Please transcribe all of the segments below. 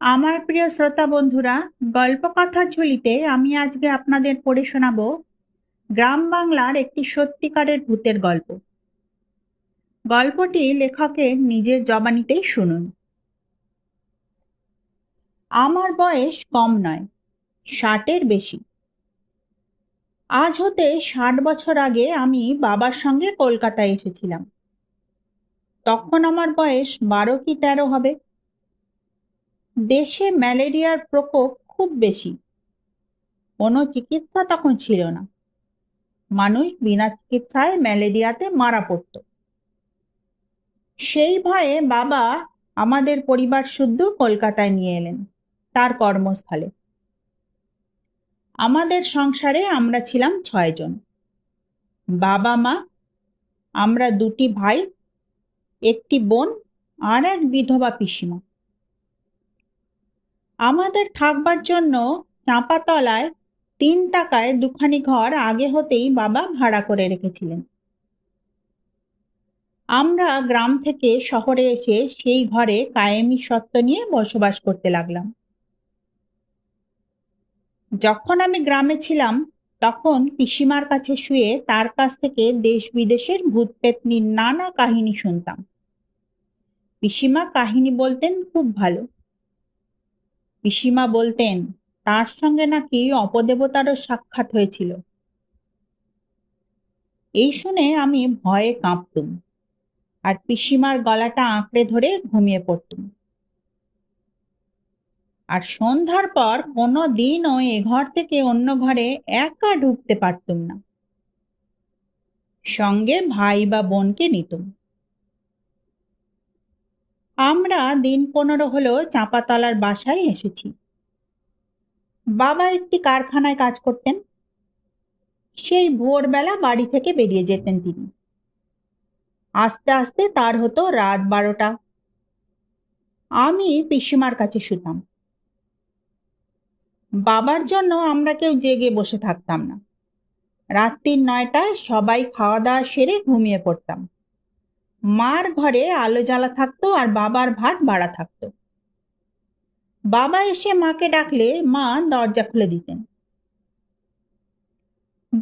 আমার প্রিয় শ্রোতা বন্ধুরা, গল্পকথার ঝুলিতে আমি আজকে আপনাদের পড়ে শোনাবো গ্রাম বাংলার একটি সত্যিকারের ভূতের গল্প। গল্পটি লেখকের নিজের জবানিতেই শুনুন। আমার বয়স কম নয়, ষাটের বেশি। আজ হতে ষাট বছর আগে আমি বাবার সঙ্গে কলকাতায় এসেছিলাম। তখন আমার বয়স বারো কি তেরো হবে। দেশে ম্যালেরিয়ার প্রকোপ খুব বেশি। কোনো চিকিৎসা তখন ছিল না। মানুষ বিনা চিকিৎসায় ম্যালেরিয়াতে মারা পড়ত। সেই ভয়ে বাবা আমাদের পরিবার শুদ্ধ কলকাতায় নিয়ে এলেন, তার কর্মস্থলে। আমাদের সংসারে আমরা ছিলাম ছয়জন বাবা, মা, আমরা দুটি ভাই, একটি বোন আর এক বিধবা পিসিমা। আমাদের থাকবার জন্য চাঁপাতলায় তিন টাকায় দুখানি ঘর আগে হতেই বাবা ভাড়া করে রেখেছিলেন। আমরা গ্রাম থেকে শহরে এসে সেই ঘরে কায়েমি সত্ত্ব নিয়ে বসবাস করতে লাগলাম। যখন আমি গ্রামে ছিলাম, তখন পিসিমার কাছে শুয়ে তার কাছ থেকে দেশ বিদেশের ভূত পেতনির নানা কাহিনী শুনতাম। পিসিমা কাহিনী বলতেন খুব ভালো। পিসিমা বলতেন, তার সঙ্গে নাকি অপদেবতারও সাক্ষাৎ হয়েছিল। এই শুনে আমি ভয়ে কাঁপতুম আর পিসিমার গলাটা আঁকড়ে ধরে ঘুমিয়ে পড়তুম। আর সন্ধ্যার পর কোনো দিনও এ ঘর থেকে অন্য ঘরে একা ঢুকতে পারতুম না। সঙ্গে ভাই বা বোনকে নিতুম। আমরা দিন পনেরো হলো চাঁপাতলার বাসায় এসেছি। বাবা একটি কারখানায় কাজ করতেন। সেই ভোরবেলা বাড়ি থেকে বেরিয়ে যেতেন তিনি। আস্তে আস্তে তার হতো রাত বারোটা। আমি পিসিমার কাছে শুতাম। বাবার জন্য আমরা কেউ জেগে বসে থাকতাম না। রাত্রির নয়টায় সবাই খাওয়া দাওয়া সেরে ঘুমিয়ে পড়তাম। মার ঘরে আলো জ্বালা থাকতো আর বাবার ভাত বাড়া থাকতো। বাবা এসে মাকে ডাকলে মা দরজা খুলে দিতেন।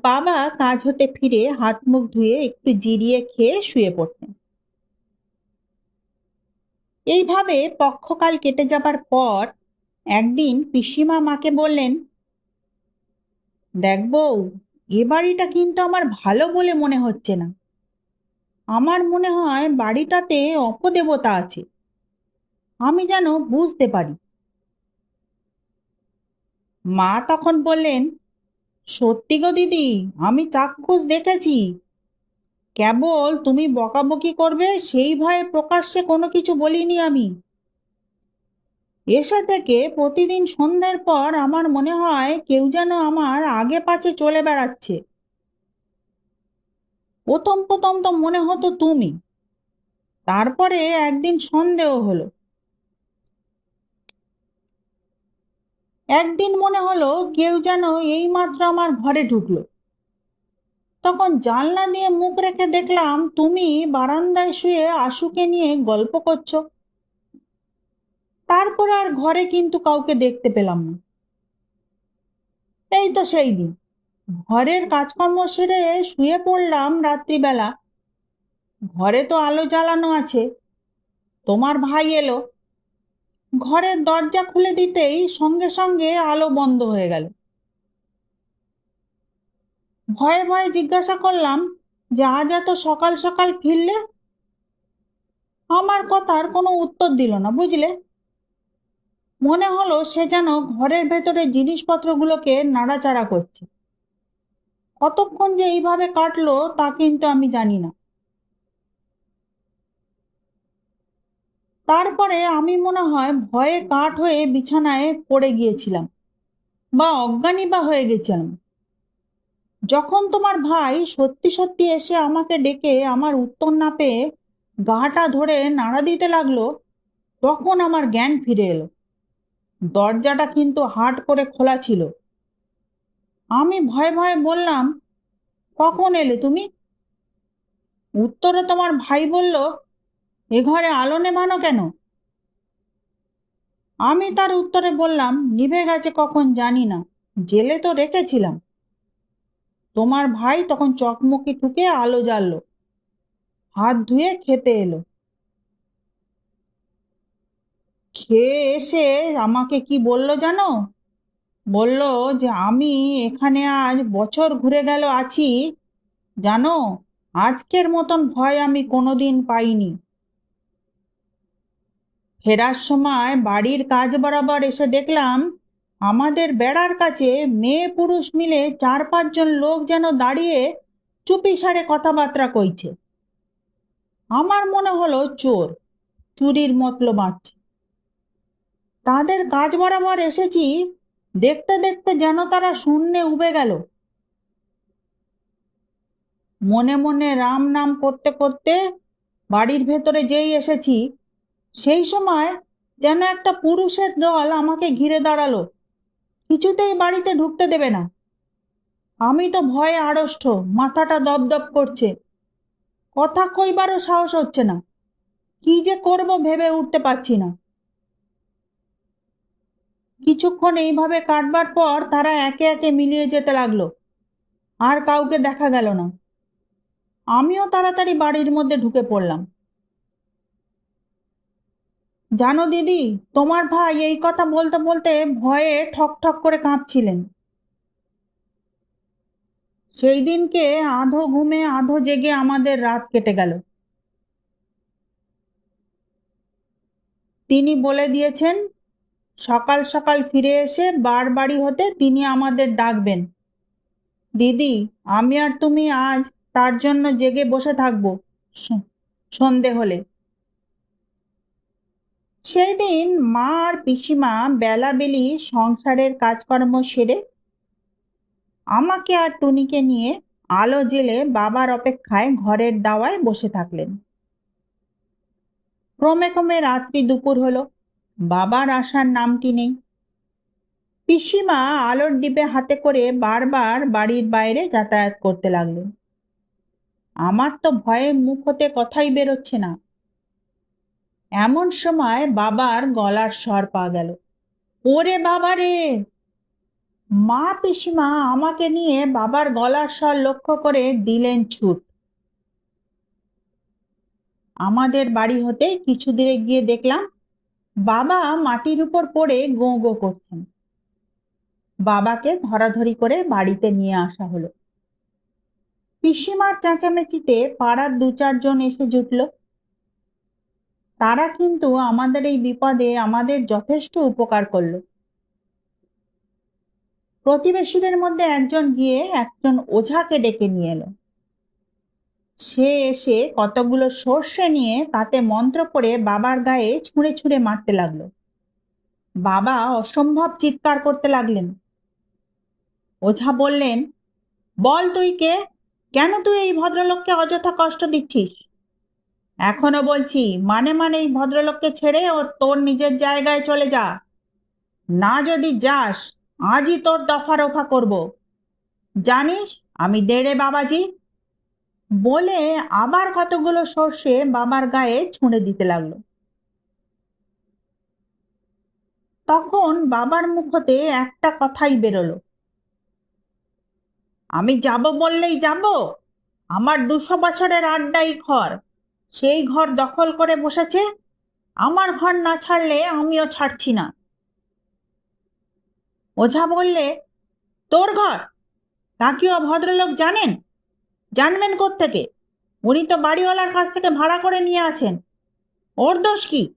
বাবা কাজ হতে ফিরে হাত মুখ ধুয়ে একটু জিরিয়ে খেয়ে শুয়ে পড়তেন। এইভাবে পক্ষকাল কেটে যাবার পর একদিন পিসিমা মাকে বললেন, দেখ বউ, এ বাড়িটা কিন্তু আমার ভালো বলে মনে হচ্ছে না। আমার মনে হয় বাড়িটাতে অপদেবতা আছে। আমি যেন বুঝতে পারি। মা তখন বললেন, সত্যি গো দিদি, আমি চাক্ষুষ দেখেছি। কেবল তুমি বকাবকি করবে, সেই ভয়ে প্রকাশ্যে কোনো কিছু বলিনি আমি। এসে থেকে প্রতিদিন সন্ধ্যের পর আমার মনে হয় কেউ যেন আমার আগে পাছে চলে বেড়াচ্ছে। প্রথম প্রথম তো মনে হতো তুমি। তারপরে একদিন সন্দেহ হলো। একদিন মনে হলো কেউ যেন এইমাত্র আমার ঘরে ঢুকলো। তখন জানলা দিয়ে মুখ রেখে দেখলাম তুমি বারান্দায় শুয়ে আশুকে নিয়ে গল্প করছ। তারপর আর ঘরে কিন্তু কাউকে দেখতে পেলাম না। এই তো সেই দিন। ঘরের কাজকর্ম সেরে শুয়ে পড়লাম রাত্রিবেলা। ঘরে তো আলো জ্বালানো আছে। তোমার ভাই এলো। ঘরের দরজা খুলে দিতেই সঙ্গে সঙ্গে আলো বন্ধ হয়ে গেল। ভয়ে ভয়ে জিজ্ঞাসা করলাম, যে আজ এত সকাল সকাল ফিরলে? আমার কথার কোনো উত্তর দিল না, বুঝলে? মনে হলো সে যেন ঘরের ভেতরে জিনিসপত্রগুলোকে নাড়াচাড়া করছে। কতক্ষণ যে এইভাবে কাটলো, তা কিন্তু আমি জানি না। তারপরে আমি মনে হয় ভয়ে কাঠ হয়ে বিছানায় পড়ে গিয়েছিলাম বা অজ্ঞানী বা হয়ে গেছিলাম। যখন তোমার ভাই সত্যি সত্যি এসে আমাকে ডেকে আমার উত্তর না পেয়ে গাটা ধরে নাড়া দিতে লাগল, তখন আমার জ্ঞান ফিরে এলো। দরজাটা কিন্তু হাট করে খোলা ছিল। আমি ভয়ে ভয়ে বললাম, কখন এলে তুমি? উত্তরে তোমার ভাই বলল, এ ঘরে আলো নেভানো কেন? আমি তার উত্তরে বললাম, নিভে গেছে কখন জানি না, জেলে তো রেখেছিলাম। তোমার ভাই তখন চকমকি ঠুকে আলো জ্বাললো, হাত ধুয়ে খেতে এলো। খেয়ে এসে আমাকে কি বলল জানো? বলল যে আমি এখানে আজ বছর ঘুরে গেল আছি। জানো, আজকের মতন ভয় আমি কোনোদিন পাইনি। ফেরার সময় বাড়ির কাজ বরাবর এসে দেখলাম, আমাদের বেড়ার কাছে মেয়ে পুরুষ মিলে চার পাঁচজন লোক যেন দাঁড়িয়ে চুপি সারে কথাবার্তা কইছে। আমার মনে হলো চোর, চুরির মতলব বাঁচছে তাদের কাজ বরাবর এসেছি দেখতে দেখতে যেন তারা শূন্যে উবে গেল। মনে মনে রাম নাম করতে করতে বাড়ির ভেতরে যেই এসেছি, সেই সময় যেন একটা পুরুষের দল আমাকে ঘিরে দাঁড়াল। কিছুতেই বাড়িতে ঢুকতে দেবে না। আমি তো ভয়ে আড়ষ্ট, মাথাটা দপদপ করছে। কথা কইবারও সাহস হচ্ছে না। কি যে করব ভেবে উঠতে পারছি না। কিছুক্ষণ এইভাবে কাটবার পর তারা একে একে মিলিয়ে যেতে লাগল। আর কাউকে দেখা গেল না। আমিও তাড়াতাড়ি বাড়ির মধ্যে ঢুকে পড়লাম। জানো দিদি, তোমার ভাই এই কথা বলতে বলতে ভয়ে ঠক ঠক করে কাঁপছিলেন। সেই দিনকে আধো ঘুমে আধো জেগে আমাদের রাত কেটে গেল। তিনি বলে দিয়েছেন সকাল সকাল ফিরে এসে বার বাড়ি হতে তিনি আমাদের ডাকবেন। দিদি, আমি আর তুমি আজ তার জন্য জেগে বসে থাকব সন্ধে হলে। সেই দিন মা আর পিসিমা বেলাবেলি সংসারের কাজকর্ম সেরে আমাকে আর টুনিকে নিয়ে আলো জেলে বাবার অপেক্ষায় ঘরের দাওয়ায় বসে থাকলেন। ক্রমে ক্রমে রাত্রি দুপুর হলো। বাবার আসার নামটি নেই। পিসিমা আলোর ডিবে হাতে করে বারবার বাড়ির বাইরে যাতায়াত করতে লাগলেন আমার তো ভয়ে মুখ হতে কথাই বেরোচ্ছে না। এমন সময় বাবার গলার স্বর পাওয়া গেল। ওরে বাবা রে! মা পিসিমা আমাকে নিয়ে বাবার গলার স্বর লক্ষ্য করে দিলেন ছুট। আমাদের বাড়ি হতে কিছু দূরে গিয়ে দেখলাম বাবা মাটির উপর পড়ে গো গো করছেন। বাবাকে ধরাধরি করে বাড়িতে নিয়ে আসা হলো। পিসিমার চেঁচামেচিতে পাড়ার দু চারজন এসে জুটল। তারা কিন্তু আমাদের এই বিপদে আমাদের যথেষ্ট উপকার করল। প্রতিবেশীদের মধ্যে একজন গিয়ে একজন ওঝাকে ডেকে নিয়ে এলো। সে এসে কতগুলো সর্ষে নিয়ে তাতে মন্ত্র করে বাবার গায়ে ছুঁড়ে ছুঁড়ে মারতে লাগল। বাবা অসম্ভব চিৎকার করতে লাগলেন। ওঝা বললেন, বল তুই কে? কেন তুই এই ভদ্রলোককে অযথা কষ্ট দিচ্ছিস? এখনও বলছি মানে মানে এই ভদ্রলোককে ছেড়ে ও তোর নিজের জায়গায় চলে যা। না যদি যাস, আজই তোর দফা রফা করব। জানিস, আমি দেড়ে বাবাজি বলে আবার কতগুলো সর্ষে বাবার গায়ে ছুঁড়ে দিতে লাগল। তখন বাবার মুখ হতে একটা কথাই বেরোলো। আমি যাব বললেই যাব। আমার দুশো বছরের আড্ডাই ঘর। সেই ঘর দখল করে বসেছে। আমার ঘর না ছাড়লে আমিও ছাড়ছি না। ওঝা বললে, তোর ঘর? তা কি ভদ্রলোক জানেন? জানবেন থেকে উনি তো বাড়িওয়ালার কাছ থেকে ভাড়া করে নিয়ে আছেন। ওর দোষ কি?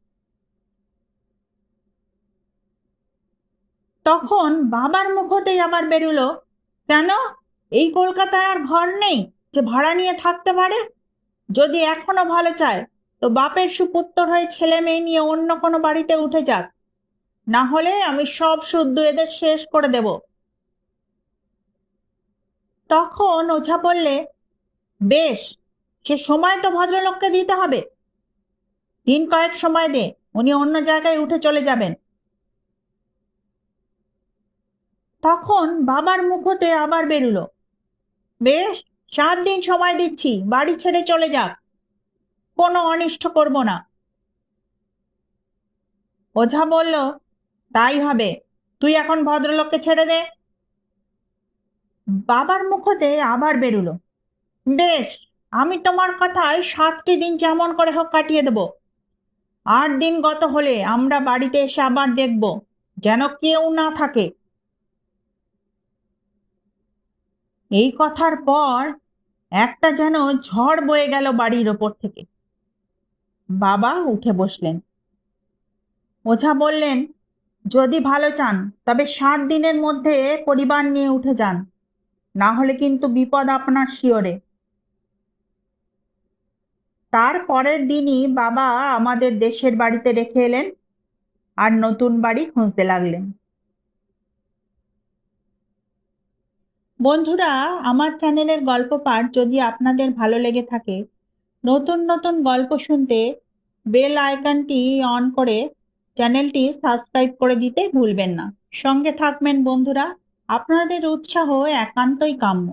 তখন বাবার মুখতেই আবার বেরুলো, কেন? এই কলকাতায় আর ঘর নেই যে ভাড়া নিয়ে থাকতে পারে? যদি এখনও ভালো চায়, তো বাপের সুপুত্তর হয়ে ছেলে মেয়ে নিয়ে অন্য কোনো বাড়িতে উঠে যাক। না হলে আমি সব শুদ্ধ এদের শেষ করে দেব। তখন ওঝা বললে বেশ, সে সময় তো ভদ্রলোককে দিতে হবে। দিন কয়েক সময় দে, উনি অন্য জায়গায় উঠে চলে যাবেন। তখন বাবার মুখতে আবার বেরুলো। বেশ, সাত দিন সময় দিচ্ছি, বাড়ি ছেড়ে চলে যাক। কোনো অনিষ্ট করব না। ওঝা বলল, তাই হবে, তুই এখন ভদ্রলোককে ছেড়ে দে। বাবার মুখতে আবার বেরুলো। বেশ, আমি তোমার কথায় সাতটি দিন যেমন করে হোক কাটিয়ে দেব। আট দিন গত হলে আমরা বাড়িতে এসে আবার দেখব, যেন কেউ না থাকে। এই কথার পর একটা যেন ঝড় বয়ে গেল বাড়ির ওপর থেকে। বাবা উঠে বসলেন। ওঝা বললেন, যদি ভালো চান, তবে সাত দিনের মধ্যে পরিবার নিয়ে উঠে যান। না হলে কিন্তু বিপদ আপনার শিওরে। তার পরের দিনই বাবা আমাদের দেশের বাড়িতে রেখে এলেন আর নতুন বাড়ি খুঁজতে লাগলেন। বন্ধুরা, আমার চ্যানেলের গল্প পাঠ যদি আপনাদের ভালো লেগে থাকে, নতুন নতুন গল্প শুনতে বেল আইকনটি অন করে চ্যানেলটি সাবস্ক্রাইব করে দিতে ভুলবেন না। সঙ্গে থাকবেন বন্ধুরা, আপনাদের উৎসাহ একান্তই কাম্য।